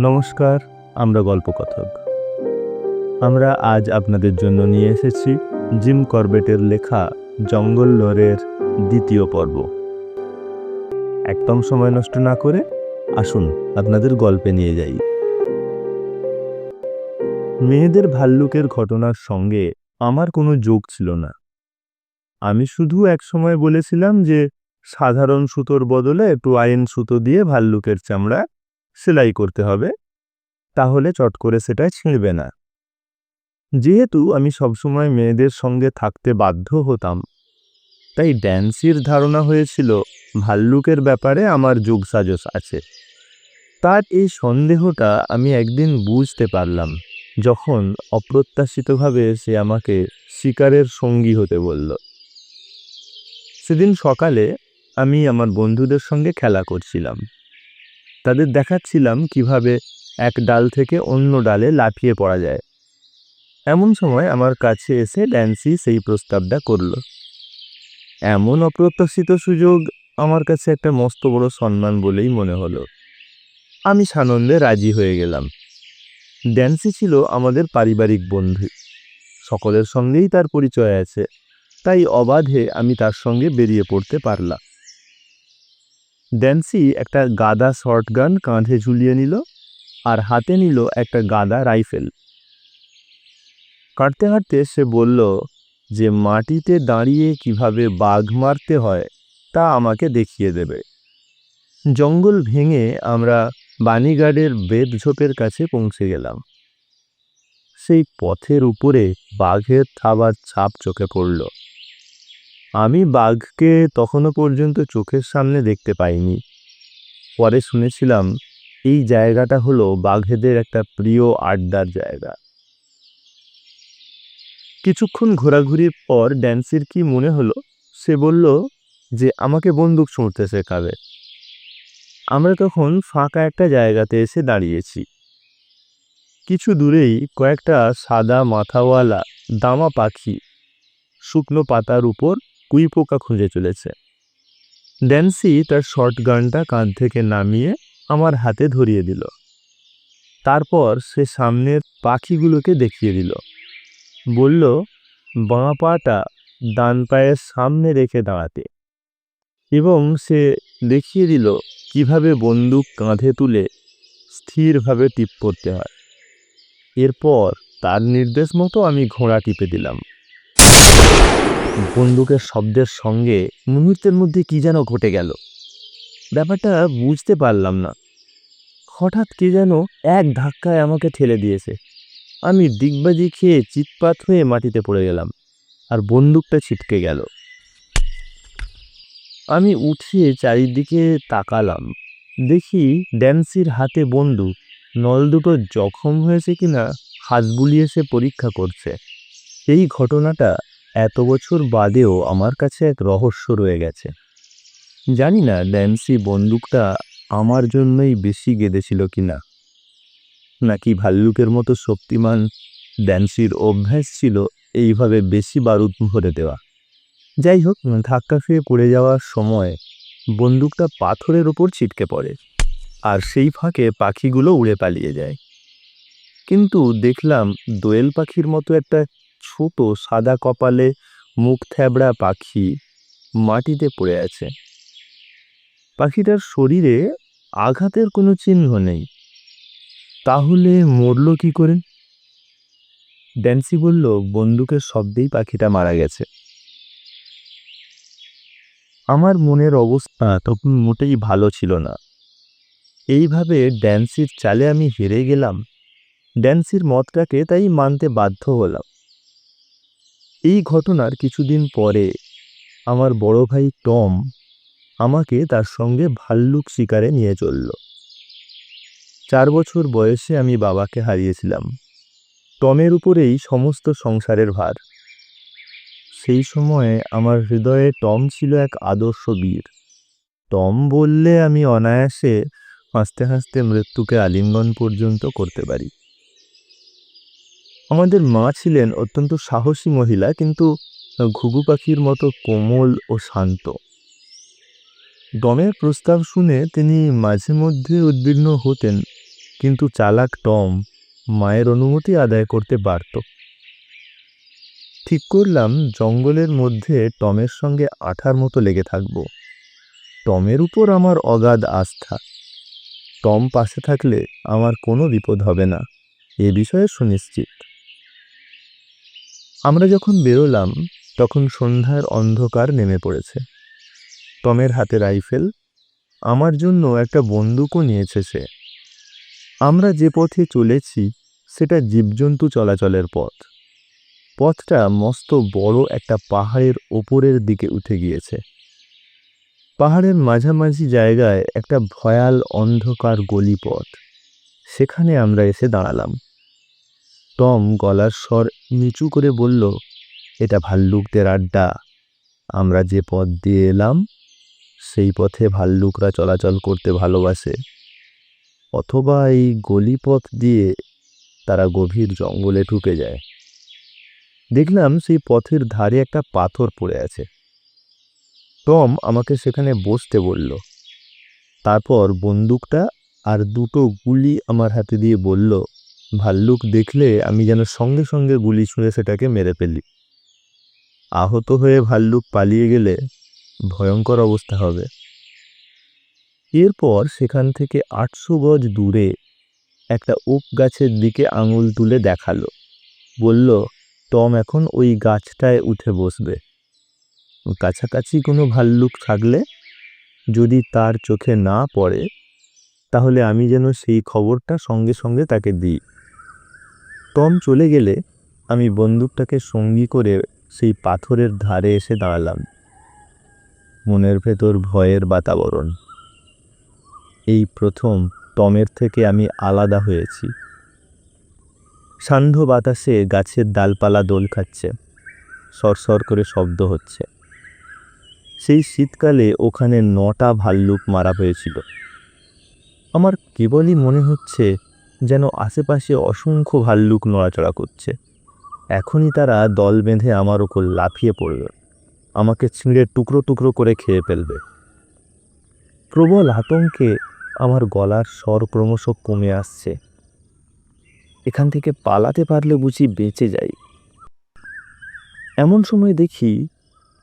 নমস্কার, আমরা গল্পকথক। আমরা আজ আপনাদের জন্য নিয়ে এসেছি জিম করবেটের লেখা জঙ্গল লরের দ্বিতীয় পর্ব। একদম সময় নষ্ট না করে আসুন আপনাদের গল্পে নিয়ে যাই। মেয়েদের ভাল্লুকের ঘটনার সঙ্গে আমার কোনো যোগ ছিল না। আমি শুধু এক সময় বলেছিলাম যে সাধারণ সুতোর বদলে একটু আইন সুতো দিয়ে ভাল্লুকের চামড়া সেলাই করতে হবে, তাহলে চট করে সেটা ছিঁড়বে না। যেহেতু আমি সবসময় মেয়েদের সঙ্গে থাকতে বাধ্য হতাম, তাই ড্যান্সির ধারণা হয়েছিল ভাল্লুকের ব্যাপারে আমার যোগসাজস আছে। তার এই সন্দেহটা আমি একদিন বুঝতে পারলাম, যখন অপ্রত্যাশিতভাবে সে আমাকে শিকারের সঙ্গী হতে বলল। সেদিন সকালে আমি আমার বন্ধুদের সঙ্গে খেলা করছিলাম। তাদের দেখাচ্ছিলাম কীভাবে এক ডাল থেকে অন্য ডালে লাফিয়ে পড়া যায়। এমন সময় আমার কাছে এসে ড্যান্সি সেই প্রস্তাবটা করল। এমন অপ্রত্যাশিত সুযোগ আমার কাছে একটা মস্ত বড় সম্মান বলেই মনে হলো। আমি সানন্দে রাজি হয়ে গেলাম। ড্যান্সি ছিল আমাদের পারিবারিক বন্ধু। সকলের সঙ্গেই তার পরিচয় আছে। তাই অবাধে আমি তার সঙ্গে বেরিয়ে পড়তে পারলাম। ড্যান্সি একটা গাদা শর্টগান কাঁধে ঝুলিয়ে নিল আর হাতে নিল একটা গাদা রাইফেল। কাটতে হাঁটতে সে বলল, যে মাটিতে দাঁড়িয়ে কীভাবে বাঘ মারতে হয়, তা আমাকে দেখিয়ে দেবে। জঙ্গল ভেঙে আমরা বাণীগার্ডের বেদঝোপের কাছে পৌঁছে গেলাম। সেই পথের উপরে বাঘের থাবার ছাপ চোখে পড়ল। আমি বাঘকে তখনও পর্যন্ত চোখের সামনে দেখতে পাইনি। পরে শুনেছিলাম, এই জায়গাটা হলো বাঘেদের একটা প্রিয় আড্ডার জায়গা। কিছুক্ষণ ঘোরাঘুরির পর ড্যান্সির কি মনে হলো, সে বলল যে, আমাকে বন্দুক ছুঁড়তে শেখাবে। আমরা তখন ফাঁকা একটা জায়গাতে এসে দাঁড়িয়েছি। কিছু দূরেই কয়েকটা সাদা মাথাওয়ালা দামা পাখি শুকনো পাতার উপর কুই পোকা খুঁজে চলেছে ড্যান্সি তার শর্ট গানটা কাঁধ থেকে নামিয়ে আমার হাতে ধরিয়ে দিল। তারপর সে সামনের পাখিগুলোকে দেখিয়ে দিল। বলল, বাঁ পাটা ডান পায়ের সামনে রেখে দাঁড়াতে। এবং সে দেখিয়ে দিল, কীভাবে বন্দুক কাঁধে তুলে স্থিরভাবে টিপ করতে হয়। এরপর তার নির্দেশ মতো আমি ঘোড়া টিপে দিলাম। বন্দুকের শব্দের সঙ্গে মুহূর্তের মধ্যে কি যেন ঘটে গেল। ব্যাপারটা বুঝতে পারলাম না। হঠাৎ কে যেন এক ধাক্কায় আমাকে ঠেলে দিয়েছে। আমি ডিগবাজি খেয়ে চিৎপাত হয়ে মাটিতে পড়ে গেলাম আর বন্দুকটা ছিটকে গেল। আমি উঠিয়ে চারিদিকে তাকালাম। দেখি ড্যান্সির হাতে বন্দুক, নল দুটো জখম হয়েছে কিনা হাত বুলিয়ে সে পরীক্ষা করছে। এই ঘটনাটা এত বছর বাদেও আমার কাছে এক রহস্য রয়ে গেছে। জানি না ড্যান্সি বন্দুকটা আমার জন্যই বেশি গেঁদেছিল কি না নাকি ভাল্লুকের মতো শক্তিমান ড্যান্সির অভ্যাস ছিল এইভাবে বেশি বারুদ ভরে দেওয়া। যাই হোক, ধাক্কা খেয়ে পড়ে যাওয়ার সময় বন্দুকটা পাথরের ওপর ছিটকে পড়ে আর সেই ফাঁকে পাখিগুলো উড়ে পালিয়ে যায়। কিন্তু দেখলাম দোয়েল পাখির মতো একটা ছোট সাদা কপালে মুখ থ্যাবড়া পাখি মাটিতে পড়ে আছে। পাখিটার শরীরে আঘাতের কোনো চিহ্ন নেই। তাহলে মরল কি করে? ড্যান্সি বলল, বন্দুকের শব্দেই পাখিটা মারা গেছে। আমার মনের অবস্থা তখন মোটেই ভালো ছিল না। এইভাবে ড্যান্সির চালে আমি হেরে গেলাম। ড্যান্সির মতটাকে তাই মানতে বাধ্য হলাম। এই ঘটনার কিছুদিন পরে আমার বড় ভাই টম আমাকে তার সঙ্গে ভাল্লুক শিকারে নিয়ে চলল। চার বছর বয়সে আমি বাবাকে হারিয়েছিলাম। টমের উপরেই সমস্ত সংসারের ভার। সেই সময়ে আমার হৃদয়ে টম ছিল এক আদর্শ বীর। টম বললে আমি অনায়াসে হাসতে হাসতে মৃত্যুকে আলিঙ্গন পর্যন্ত করতে পারি। আমাদের মা ছিলেন অত্যন্ত সাহসী মহিলা, কিন্তু ঘুঘু পাখির মতো কোমল ও শান্ত। ডমের প্রস্তাব শুনে তিনি মাঝে মধ্যে উদ্বিগ্ন হতেন, কিন্তু চালাক টম মায়ের অনুমতি আদায় করতে পারত ঠিক করলাম, জঙ্গলের মধ্যে টমের সঙ্গে আঠার মতো লেগে থাকব। টমের উপর আমার অগাধ আস্থা। টম পাশে থাকলে আমার কোনো বিপদ হবে না, এ বিষয়ে সুনিশ্চিত। আমরা যখন বেরোলাম, তখন সন্ধ্যার অন্ধকার নেমে পড়েছে। টমের হাতে রাইফেল, আমার জন্য একটা বন্দুকও নিয়েছে সে। আমরা যে পথে চলেছি, সেটা জীবজন্তু চলাচলের পথ। পথটা মস্ত বড় একটা পাহাড়ের ওপরের দিকে উঠে গিয়েছে। পাহাড়ের মাঝামাঝি জায়গায় একটা ভয়াল অন্ধকার গলিপথ। সেখানে আমরা এসে দাঁড়ালাম। টম গলার স্বর নিচু করে বলল, এটা ভাল্লুকদের আড্ডা। আমরা যে পথ দিয়ে এলাম, সেই পথে ভাল্লুকরা চলাচল করতে ভালোবাসে। অথবা এই গলিপথ দিয়ে তারা গভীর জঙ্গলে ঢুকে যায়। দেখলাম সেই পথের ধারে একটা পাথর পড়ে আছে। টম আমাকে সেখানে বসতে বলল। তারপর বন্দুকটা আর দুটো গুলি আমার হাতে দিয়ে বলল ভাল্লুক দেখলে আমি যেন সঙ্গে সঙ্গে গুলি ছুঁড়ে সেটাকে মেরে ফেলি। আহত হয়ে ভাল্লুক পালিয়ে গেলে ভয়ঙ্কর অবস্থা হবে। এরপর সেখান থেকে আটশো গজ দূরে একটা ওক গাছের দিকে আঙুল তুলে দেখাল। বলল, টম এখন ওই গাছটায় উঠে বসবে। কাছাকাছি কোনো ভাল্লুক থাকলে যদি তার চোখে না পড়ে, তাহলে আমি যেন সেই খবরটা সঙ্গে সঙ্গে তাকে দিই। টম চলে গেলে আমি বন্দুকটাকে সঙ্গী করে সেই পাথরের ধারে এসে দাঁড়ালাম। মনের ভেতর ভয়ের বাতাবরণ। এই প্রথম টমের থেকে আমি আলাদা হয়েছি। সান্ধ্য বাতাসে গাছের ডালপালা দোল খাচ্ছে, সরসর করে শব্দ হচ্ছে। সেই শীতকালে ওখানে নটা ভাল্লুক মারা হয়েছিল। আমার কেবলই মনে হচ্ছে যেন আশেপাশে অসংখ্য ভাল্লুক নড়াচড়া করছে। এখনই তারা দল বেঁধে আমার ওপর লাফিয়ে পড়বে। আমাকে ছিঁড়ে টুকরো টুকরো করে খেয়ে ফেলবে। প্রবল আতঙ্কে আমার গলার স্বর ক্রমশ কমে আসছে। এখান থেকে পালাতে পারলে বুঝি বেঁচে যাই। এমন সময় দেখি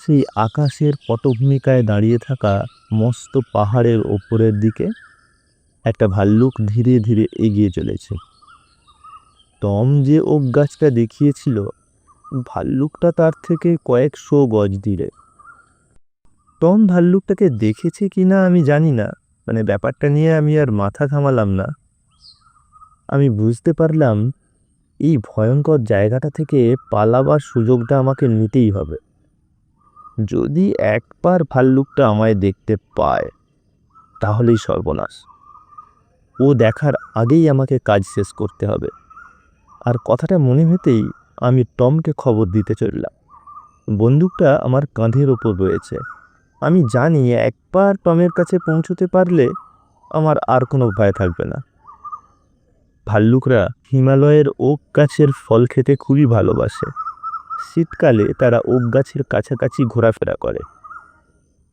সেই আকাশের পটভূমিকায় দাঁড়িয়ে থাকা মস্ত পাহাড়ের ওপরের দিকে একটা ভাল্লুক ধীরে ধীরে এগিয়ে চলেছে। টম যে ওক গাছটা দেখিয়েছিল, ভাল্লুকটা তার থেকে কয়েকশো গজ দূরে। টম ভাল্লুকটাকে দেখেছে কি না আমি জানি না মানে ব্যাপারটা নিয়ে আমি আর মাথা ঘামালাম না। আমি বুঝতে পারলাম, এই ভয়ঙ্কর জায়গাটা থেকে পালাবার সুযোগটা আমাকে নিতেই হবে। যদি একবার ভাল্লুকটা আমায় দেখতে পায়, তাহলেই সর্বনাশ। ও দেখার আগেই আমাকে কাজ শেষ করতে হবে। আর কথাটা মনে হতেই আমি টমকে খবর দিতে চললাম। বন্দুকটা আমার কাঁধের ওপর রয়েছে। আমি জানি একবার টমের কাছে পৌঁছতে পারলে আমার আর কোনো ভয় থাকবে না। ভাল্লুকরা হিমালয়ের ওক গাছের ফল খেতে খুবই ভালোবাসে। শীতকালে তারা ওক গাছের কাছাকাছি ঘোরাফেরা করে।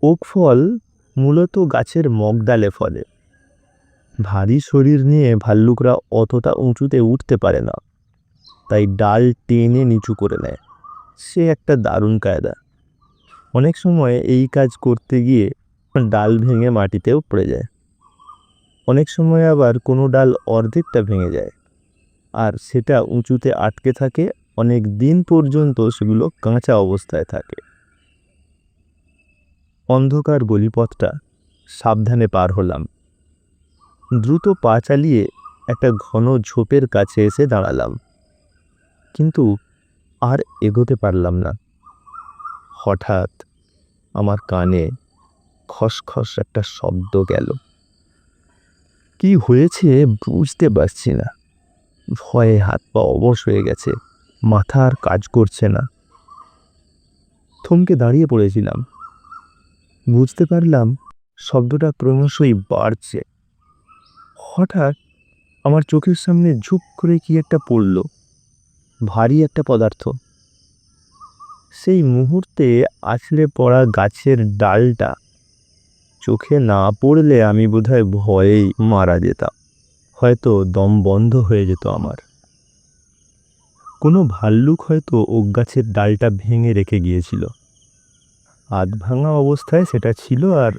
ওক ফল মূলত গাছের মগডালে ফলে। ভারী শরীর নিয়ে ভাল্লুকরা অতটা উঁচুতে উঠতে পারে না। তাই ডাল টেনে নিচু করে নেয়। সে একটা দারুণ কায়দা। অনেক সময় এই কাজ করতে গিয়ে ডাল ভেঙে মাটিতেও পড়ে যায়। অনেক সময় আবার কোনো ডাল অর্ধেকটা ভেঙে যায়। আর সেটা উঁচুতে আটকে থাকে, অনেক দিন পর্যন্ত সেগুলো কাঁচা অবস্থায় থাকে। অন্ধকার গলিপথটা সাবধানে পার হলাম। দ্রুত পা চালিয়ে একটা ঘন ঝোপের কাছে এসে দাঁড়ালাম। কিন্তু আর এগোতে পারলাম না। হঠাৎ আমার কানে খসখস একটা শব্দ গেল। কি হয়েছে বুঝতে পারছি না। ভয়ে হাত পা অবশ হয়ে গেছে, মাথা আর কাজ করছে না। থমকে দাঁড়িয়ে পড়েছিলাম। বুঝতে পারলাম শব্দটা ক্রমশই বাড়ছে। হঠাৎ আমার চোখের সামনে ঝুপ করে কি একটা পড়ল। ভারী একটা পদার্থ। সেই মুহূর্তে আছড়ে পড়া গাছের ডালটা চোখে না পড়লে আমি বোধহয় ভয়েই মারা যেতাম। হয়তো দম বন্ধ হয়ে যেত আমার। কোনো ভাল্লুক হয়তো ওক গাছের ডালটা ভেঙে রেখে গিয়েছিল। আধ ভাঙা অবস্থায় সেটা ছিল আর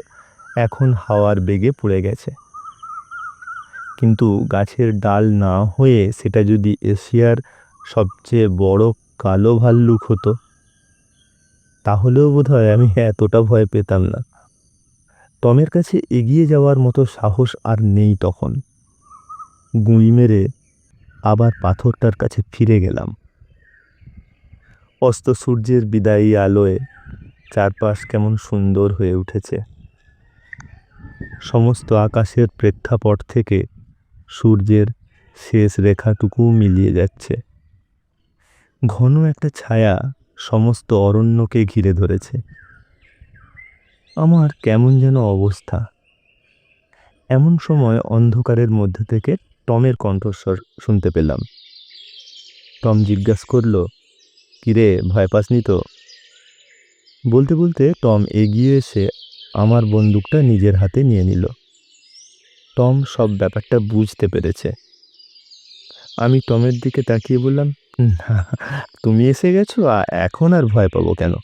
এখন হাওয়ার বেগে পড়ে গেছে। কিন্তু গাছের ডাল না হয়ে সেটা যদি এশিয়ার সবচেয়ে বড় কালো ভাল্লুক হতো, তাহলেও বোধ হয় আমি এতটা ভয় পেতাম না। টমের কাছে এগিয়ে যাওয়ার মতো সাহস আর নেই তখন। গুঁই মেরে আবার পাথরটার কাছে ফিরে গেলাম। অস্ত সূর্যের বিদায়ী আলোয় চারপাশ কেমন সুন্দর হয়ে উঠেছে। সমস্ত আকাশের প্রেক্ষাপট থেকে সূর্যের শেষ রেখাটুকু মিলিয়ে যাচ্ছে। ঘন একটা ছায়া সমস্ত অরণ্যকে ঘিরে ধরেছে। আমার কেমন যেন অবস্থা। এমন সময় অন্ধকারের মধ্যে থেকে টমের কণ্ঠস্বর শুনতে পেলাম। টম জিজ্ঞাসা করল, কিরে, ভয় পাসনি তো? বলতে বলতে টম এগিয়ে এসে আমার বন্দুকটা নিজের হাতে নিয়ে নিল। টম সব ব্যাপারটা বুঝতে পেরেছে। আমি টমের দিকে তাকিয়ে বললাম, না, তুমি এসে গেছো এখন আর ভয় পাবো কেন?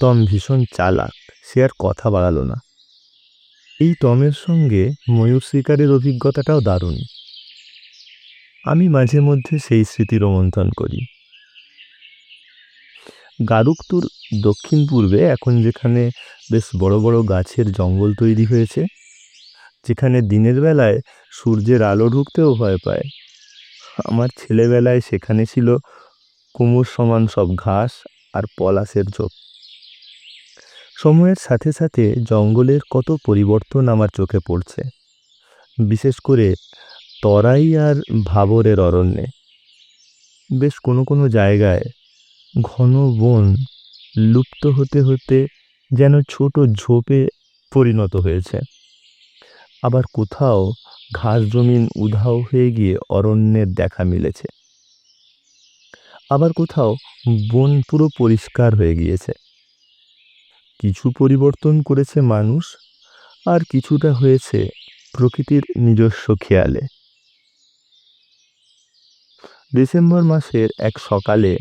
টম ভীষণ চালাক, সে আর কথা বাড়ালো না। এই টমের সঙ্গে ময়ূর শিকারের অভিজ্ঞতাটাও দারুণ। আমি মাঝে মধ্যে সেই স্মৃতি রোমন্থন করি। গারুকতুর দক্ষিণ পূর্বে এখন যেখানে বেশ বড় বড় গাছের জঙ্গল তৈরি হয়েছে যেখানে দিনের বেলায় সূর্যের আলো ঢুকতেও ভয় পায়। আমার ছেলেবেলায় সেখানে ছিল কুমোর সমান সব ঘাস আর পলাশের ঝোপ। সময়ের সাথে সাথে জঙ্গলের কত পরিবর্তন আমার চোখে পড়ছে। বিশেষ করে তরাই আর ভাবরের অরণ্যে। বেশ কোনো কোনো জায়গায় ঘন বন লুপ্ত হতে হতে যেন ছোট ঝোপে পরিণত হয়েছে। আবার কোথাও ঘাস জমিন উধাও হয়ে গিয়ে অরণ্যের দেখা মিলেছে। আবার কোথাও বন পুরো পরিষ্কার হয়ে গিয়েছে। কিছু পরিবর্তন করেছে মানুষ, আর কিছুটা হয়েছে প্রকৃতির নিজস্ব খেয়ালে। ডিসেম্বর মাসের এক সকালে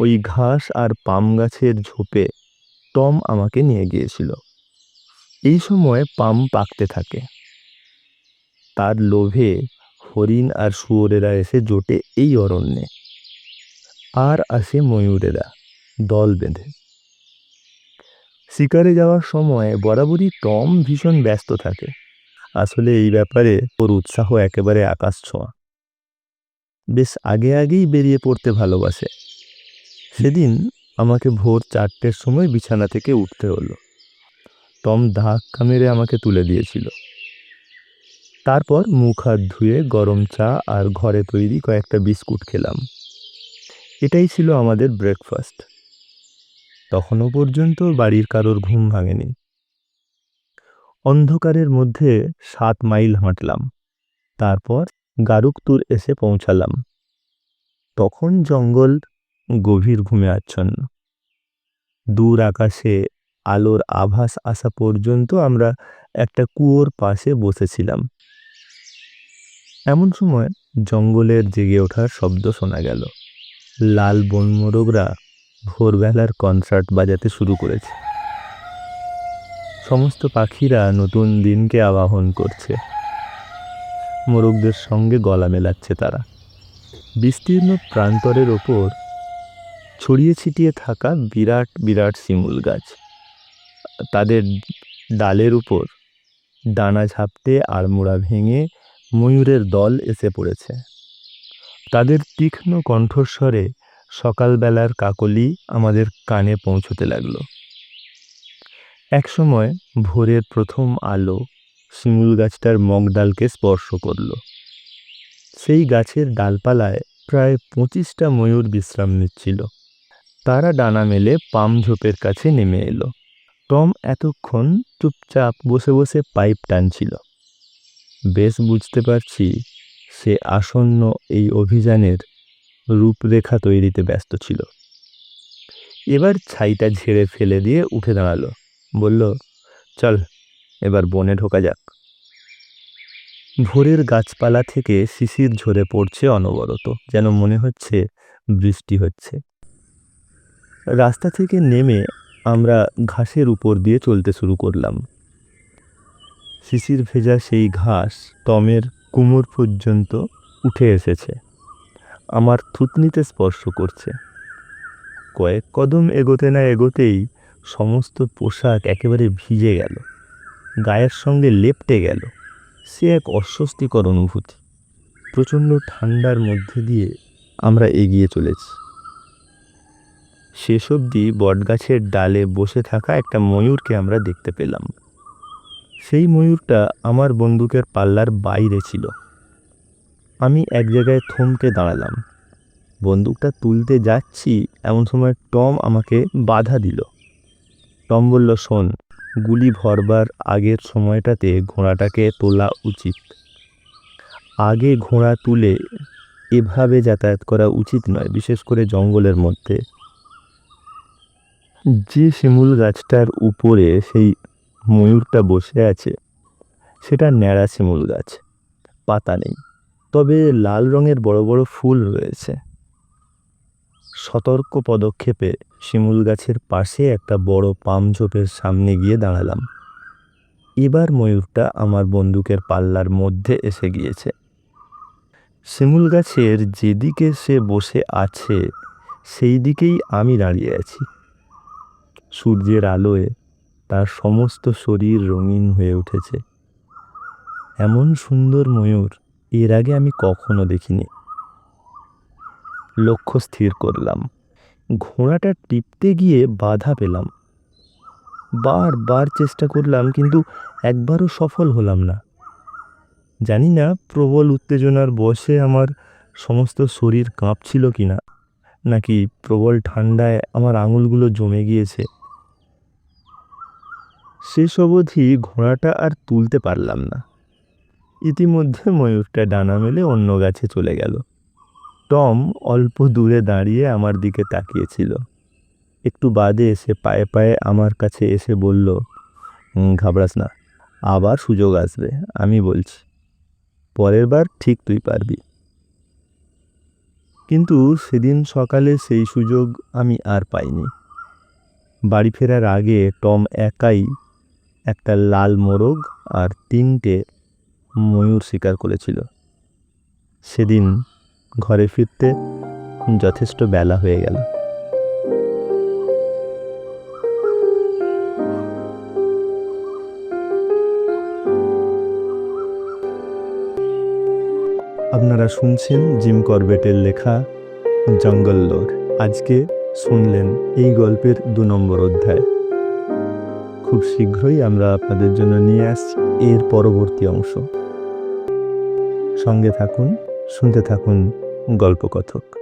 ওই ঘাস আর পাম গাছের ঝোপে টম আমাকে নিয়ে গিয়েছিল। এই সময় পাম পাকতে থাকে। তার লোভে হরিণ আর শুয়োরেরা এসে জোটে এই অরণ্যে। আর আসে ময়ূরেরা দল বেঁধে। শিকারে যাওয়ার সময় বরাবরই টম ভীষণ ব্যস্ত থাকে। আসলে এই ব্যাপারে ওর উৎসাহ একেবারে আকাশ ছোঁয়া। বেশ আগে আগেই বেরিয়ে পড়তে ভালোবাসে। সেদিন আমাকে ভোর চারটের সময় বিছানা থেকে উঠতে হলো। টম ধাক্কা মেরে আমাকে তুলে দিয়েছিল। তারপর মুখ হাত ধুয়ে গরম চা আর ঘরে তৈরি কয়েকটা বিস্কুট খেলাম। এটাই ছিল আমাদের ব্রেকফাস্ট তখনও পর্যন্ত বাড়ির কারোর ঘুম ভাঙেনি। অন্ধকারের মধ্যে সাত মাইল হাঁটলাম। তারপর গারুকতুর এসে পৌঁছালাম। তখন জঙ্গল গভীর ঘুমে আচ্ছন্ন। দূর আকাশে আলোর আভাস আসা পর্যন্ত আমরা একটা কুয়োর পাশে বসেছিলাম। এমন সময় জঙ্গলের জেগে ওঠার শব্দ শোনা গেল। লাল বনমোরগরা ভোরবেলার কনসার্ট বাজাতে শুরু করেছে। সমস্ত পাখিরা নতুন দিনকে আবাহন করছে। মোরগদের সঙ্গে গলা মেলাচ্ছে তারা। বিস্তীর্ণ প্রান্তরের ওপর ছড়িয়ে ছিটিয়ে থাকা বিরাট বিরাট শিমুল গাছ। তাদের ডালের উপর ডানা ঝাপটে আড়মোড়া ভেঙে ময়ূরের দল এসে পড়েছে। তাদের তীক্ষ্ণ কণ্ঠস্বরে সকালবেলার কাকলি আমাদের কানে পৌঁছতে লাগল। একসময় ভোরের প্রথম আলো শিমুল গাছটার মগডালকে স্পর্শ করল। সেই গাছের ডালপালায় প্রায় পঁচিশটা ময়ূর বিশ্রাম নিচ্ছিল। তারা ডানা মেলে পাম ঝোপের কাছে নেমে এলো। টম এতক্ষণ চুপচাপ বসে বসে পাইপ টানছিল। বেশ বুঝতে পারছি, সে আসন্ন এই অভিযানের রূপরেখা তৈরিতে ব্যস্ত ছিল। এবার ছাইটা ঝেড়ে ফেলে দিয়ে উঠে দাঁড়াল। বলল, চল, এবার বনে ঢোকা যাক। ভোরের গাছপালা থেকে শিশির ঝরে পড়ছে অনবরত, যেন মনে হচ্ছে বৃষ্টি হচ্ছে। রাস্তা থেকে নেমে আমরা ঘাসের উপর দিয়ে চলতে শুরু করলাম। শিশির ভেজা সেই ঘাস টমের কুমোর পর্যন্ত উঠে এসেছে। আমার থুতনিতে স্পর্শ করছে। কয়েক কদম এগোতে না এগোতেই সমস্ত পোশাক একেবারে ভিজে গেল। গায়ের সঙ্গে লেপটে গেল। সে এক অস্বস্তিকর অনুভূতি। প্রচণ্ড ঠান্ডার মধ্যে দিয়ে আমরা এগিয়ে চলেছি। শেষ অবধি বটগাছের ডালে বসে থাকা একটা ময়ূরকে আমরা দেখতে পেলাম। সেই ময়ূরটা আমার বন্দুকের পাল্লার বাইরে ছিল। আমি এক জায়গায় থমকে দাঁড়ালাম। বন্দুকটা তুলতে যাচ্ছি, এমন সময় টম আমাকে বাধা দিল। টম বলল, শোন, গুলি ভরবার আগের সময়টাতে ঘোড়াটাকে তোলা উচিত। আগে ঘোড়া তুলে এভাবে যাতায়াত করা উচিত নয়, বিশেষ করে জঙ্গলের মধ্যে। যে শিমুল গাছটার উপরে সেই ময়ূরটা বসে আছে। সেটা ন্যাড়া শিমুল গাছ। পাতা নেই। তবে লাল রঙের বড় বড় ফুল রয়েছে। সতর্ক পদক্ষেপে শিমুল গাছের পাশে একটা বড় পাম ঝোপের সামনে গিয়ে দাঁড়ালাম। এবার ময়ূরটা আমার বন্দুকের পাল্লার মধ্যে এসে গিয়েছে। শিমুল গাছের যেদিকে সে বসে আছে সেই দিকেই আমি দাঁড়িয়ে আছি। সূর্যের আলোয় তার সমস্ত শরীর রঙিন হয়ে উঠেছে। এমন সুন্দর ময়ূর এর আগে আমি কখনো দেখিনি। লক্ষ্য স্থির করলাম। ঘোড়াটা টিপতে গিয়ে বাধা পেলাম। বারবার চেষ্টা করলাম, কিন্তু একবারও সফল হলাম না। জানি না প্রবল উত্তেজনার বশে আমার সমস্ত শরীর কাঁপছিল কি না নাকি প্রবল ঠান্ডায় আমার আঙুলগুলো জমে গিয়েছে। শেষ অবধি ঘোড়াটা আর তুলতে পারলাম না। ইতিমধ্যে ময়ূরটা ডানা মেলে অন্য গাছে চলে গেল। টম অল্প দূরে দাঁড়িয়ে আমার দিকে তাকিয়েছিল। একটু বাদে এসে পায়ে পায়ে আমার কাছে এসে বলল ঘাবড়াস না, আবার সুযোগ আসবে, আমি বলছি, পরের বার ঠিক তুই পারবি। কিন্তু সেদিন সকালে সেই সুযোগ আমি আর পাইনি। বাড়ি ফেরার আগে টম একাই একটা লাল মোরগ আর তিনটে ময়ূর শিকার করেছিল। সেদিন ঘরে ফিরতে যথেষ্ট বেলা হয়ে গেল। আপনারা শুনছেন জিম করবেটের লেখা জঙ্গল লোর আজকে শুনলেন এই গল্পের দু নম্বর অধ্যায়। খুব শীঘ্রই আমরা আপনাদের জন্য নিয়ে আসছি এর পরবর্তী অংশ। সঙ্গে থাকুন, শুনতে থাকুন গল্পকথক।